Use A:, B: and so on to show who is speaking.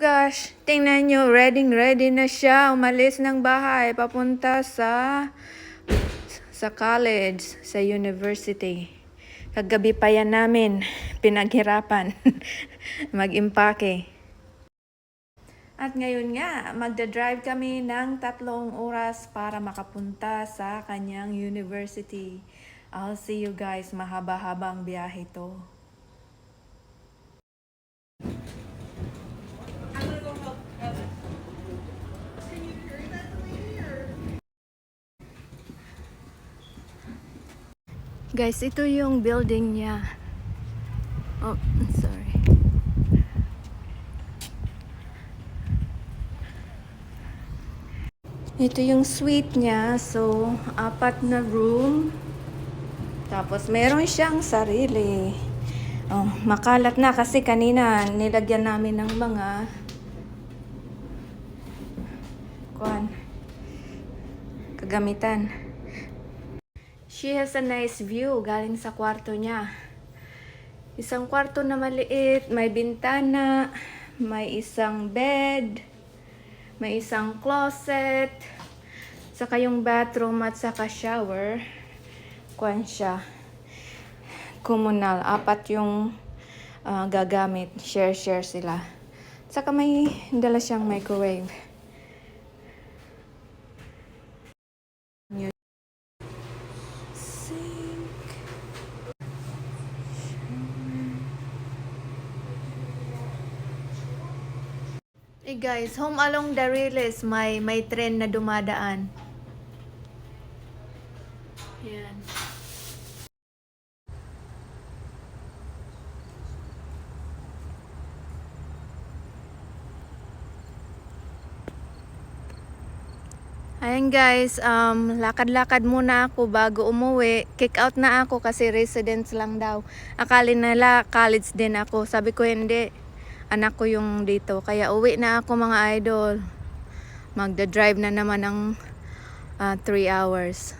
A: Gosh, tingnan nyo, ready ready na siya. Umalis ng bahay, papunta sa sa college, sa university. Kagabi pa yan namin, pinaghirapan mag-impake. At ngayon nga, magdadrive kami ng tatlong oras para makapunta sa kanyang university. I'll see you guys, mahaba-habang biyahe to. Guys, ito yung building niya. Oh, sorry. Ito yung suite niya. So, apat na room. Tapos, meron siyang sarili. Oh, makalat na kasi kanina nilagyan namin ng mga kuan kagamitan. She has a nice view galing sa kwarto niya. Isang kwarto na maliit, may bintana, may isang bed, may isang closet, saka yung bathroom at saka shower. Kuan siya. Komunal. Apat yung ah, gagamit. Share-share sila. Saka may dala siyang microwave. Hey guys, home along the Riles, may may tren na dumadaan. Yan. Ayan guys, um, lakad-lakad muna ako bago umuwi. Kick out na ako kasi residence lang daw. Akala nila college din ako. Sabi ko hindi, anak ko yung dito. Kaya uwi na ako mga idol. Magda-drive na naman ng 3 hours.